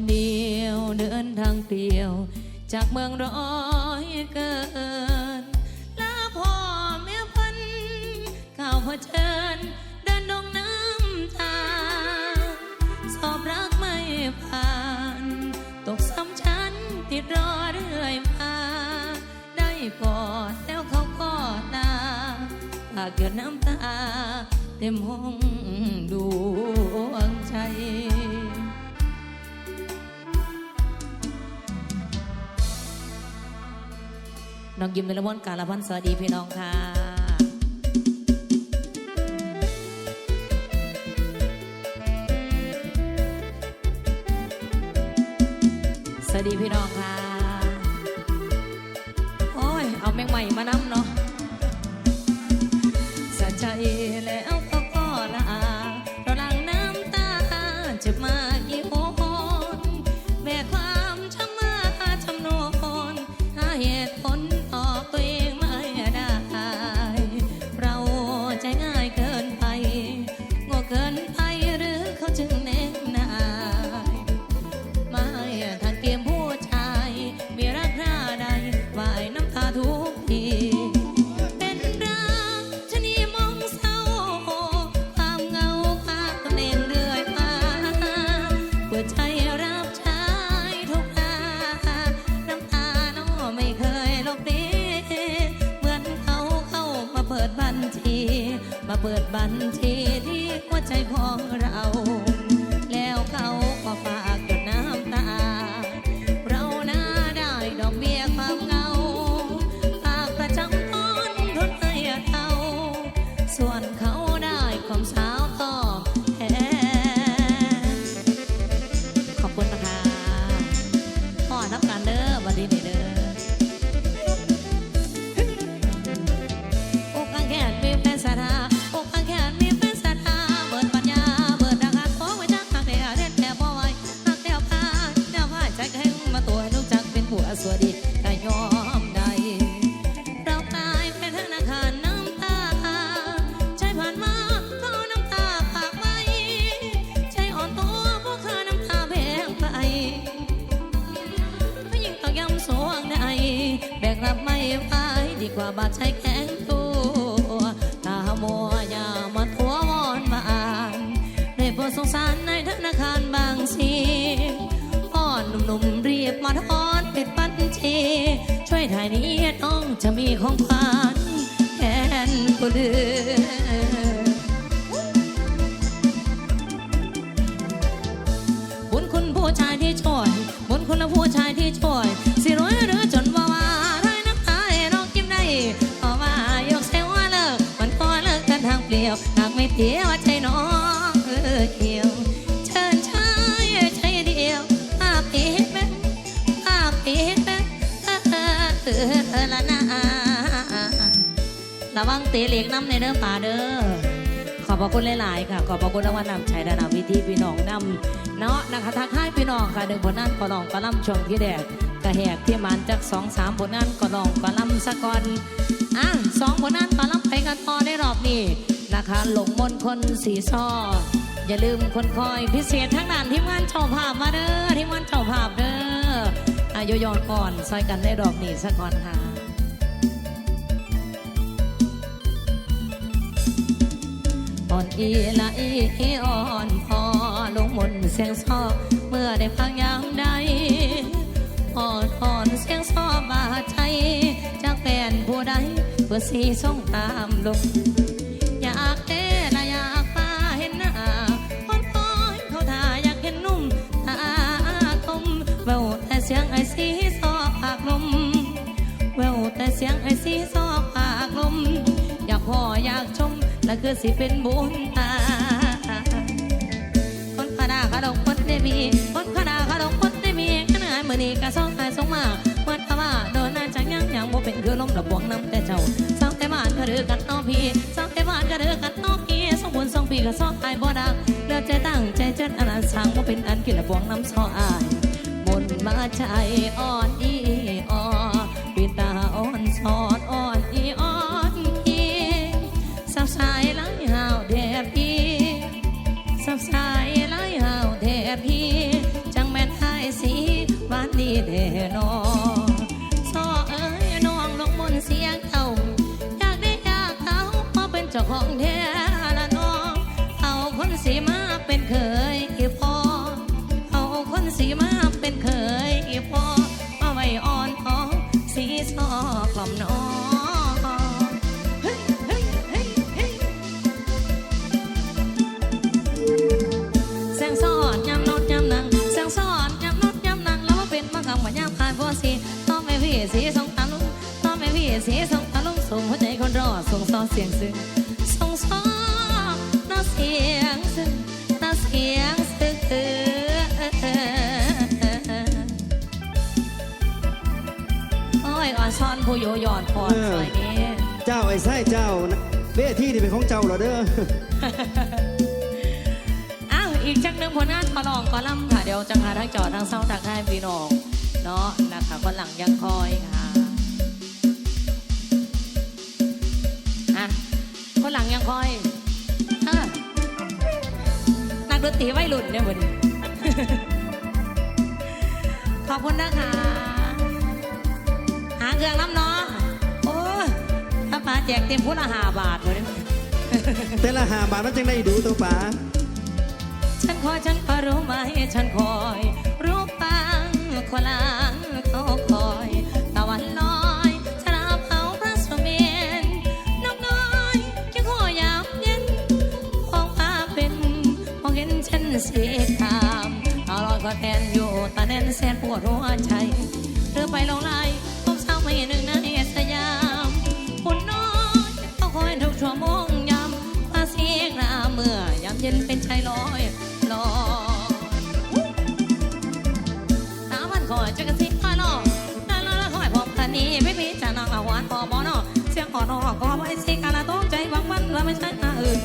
คนเดียวเดินทางเปลี่ยว จากเมืองร้อยเกินลาพ่อแม่พันข่าวเชิญเดินดงน้ำตา สอบรักไม่ผ่าน ตกซ้ำชั้นติดรอเรื่อยมาได้กอดแล้วเขาก็ลาปากหยดน้ำตา เต็มห้องดวงใจ น้องยิมในละมนการละพันสวัสดีพี่น้องค่ะสวัสดีพี่น้องค่ะ โอ้ย เอาแมงใหม่มานำเนาะ สวัสดีก็ยอมได้เราตายไปธนาคารน้ำตาใช้ผ่านมาก็น้ำตาฝากไว้ใช้อ่อนตัวพราะค่าน้ำตาแพงไปผู้หญิงต้องย้ำสวงในแบกรับไม่ไหวดีกว่าบาดใจแข็งตัวตามัวอย่ามาทัววอนมาอ่านได้โปรดสงสารในธนาคารบางสีอ่อนหนุ่มๆรีบมาทอนปิดบั ญชีช่วยถ่ายนี้น้องจะมีของขวัญแทนผู้เลือบุญคุณผู้ชายที่ช่วยบุญคุณผู้ชายที่ช่วย สิรวยหรือจนว่าว่าร้อยน้ำตาให้น้องกินได้เพราะว่ายกเซว่าเลิกมันก็เลิกกันทางเปลี่ยวหากไม่เพียวใจน้องเออเกี่ยว ระวังเตะเหล็กน้ำในเด้อป่าเด้อขอบพระคุณหลาย ๆ ค่ะ ขอบพระคุณรางวัลนำชัยดานาวิธีพี่น้องนำเนาะนะคะทักให้พี่น้องค่ะหนึ่งผลงานก็ลองก็ล่ำชงที่แดกกระแหกที่มันจากสองสามผลงานก็ลองก็ล่ำสะก่อนอะสองผลงานก็ล่ำไปกันต่อในรอบนี้นะคะหลงมนคนสีซ้ออย่าลืมคนคอยพิเศษทั้งนั้นทีมงานเจ้าภาพมาเด้อทีมงานเจ้าภาพเด้ออายุยอนก่อนซอยกันในรอบนี้สะก่อนค่ะ อ่อนอีละอีอ่อนพอลงมนเสียงซอเมื่อได้ฟังยามใดอ่อนอ่อนเสียงซอบาดใจจากแฟนผู้ใดเพื่อสีส่งตามลงอยากเต้ละอยากมาเห็นหน้าคนคอยเขาทาอยากเห็นนุ่มตาคมเววแต่เสียงไอ้สีซอปากลมแววแต่เสียงไอ้สีซอปากลมอยากพออยากชม และคือสิเป็นบุญตา คนขนาขดกคนได้มี คนขนาขดกคนได้มีขนาดมือนี้ก็ส่องหายส่งมาเมื่อาว่าโดนน่าจังยังยังบ่เป็นคือลมระบวงน้ำแต่เจ้าสองแต่บ้านก็เดือกันน้องพี่สองแต่บ้านก็เดือกันน้องพี่สองบุญสองปีก็สองอายบ่ดักเลือกใจตั้งใจเจ็ดอันนั้นสั่งบ่เป็นอันกินระบวงน้ำซออายมนมาใจอ่อนอี เจ้าของแท้ละน้อง เอาคนสีมาเป็นเคยอีพอ เอาคนสีมาเป็นเคยอีพอมาไว้อ่อนท้องสีซอกล่อมน้องสีสองตาลุงต้องไม่พี่สีสองตาลุงสมหัวใจคนรอส่งซอเสียงซึ้ง ผู้โยยอนพรสวยนี้ เจ้าไอ้ไส้เจ้านะเวทีนี่เป็นของเจ้าเหรอเด้ออ้าวอีกจักหนึ่งผลงานขอลองขอลำค่ะ เดี๋ยวจะหาทางจอดทางเศร้าทางให้พี่น้องเนาะนะคะคนหลังยังคอยค่ะอะคนหลังยังคอยเออนักดนตรีวัยรุ่นเนี่ยวันนี้ขอบคุณนะคะ หาเครื่องน้ำ แจกเต็มพุละหาบาทเลยแต่ละหาบาทมันจังได้ดูตัวป๋าฉันคอยฉันก็รู้ไหมฉันคอย รู้ปังคนลาง ไม่ใช่อาอื่น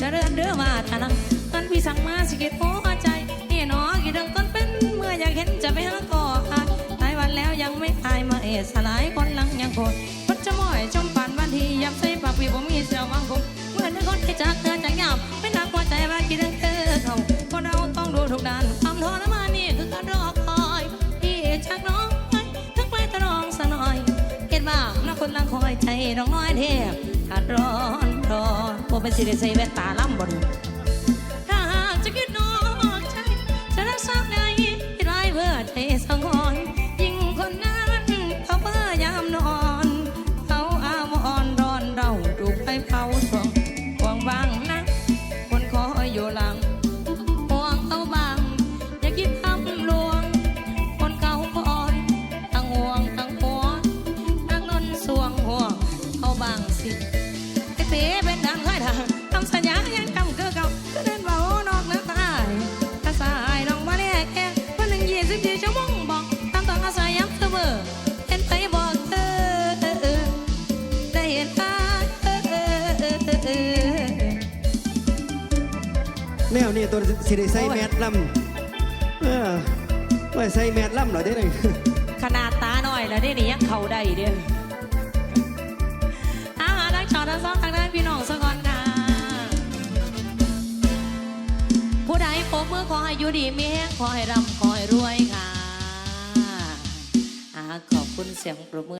จะเรื่อนเรือมาทานังกันพี่สั่งมาสิเก็ตหัวใจนี่หนอกี่เรื่องต้นเป็นเมื่ออยากเห็นจะไปหาก่ออายหลายวันแล้วยังไม่ตายมาเอสลายคนหลังยังโคตรพัดจะม้อยชมปันวันที่ยับใส่ปากพี่ผมมีเสียงวังคงเมื่อนเป็นคนที่จากเธอจากยามไม่นักหัวใจว่ากี่เรื่องเธอเขาคนเราต้องดูทุกด้านความทรมานนี่คือการรอคอยพี่จากน้องไปทักไปตรองสะหน่อย เห็นบ้างนะคนลังคอยใจน้องน้อยเทพขาดรอ นร้อนโอเป็นสิริใส่แว่นตาล่ำบนถ้าหากจะคิดนอกใจจะรักษาในที่ไรเพื่อใจสังหรณ์ยิ่งคนนั้นเขาเพื่อยามนอนเขาอาวรณ์ร้อนเราถูกไฟเผาสองห่วงบางนะคนคอยอยู่หลังห่วงเขาบางอย่าคิด วนี่ตัวสิได้ใส่แมสลำเออว่าใส่แมสลำเหรอเด้อนี่ขนาดตาหน่อยแล้วได้นี่ยังเขาได้เด้ออาหารนักชอทั้งสองทางด้านพี่น้องสกอนค่ะผู้ใดพบมือขอให้อยู่ดีมีแห้งขอให้ร่ำขอให้รวยค่ะขอบคุณเสียงปรบมือ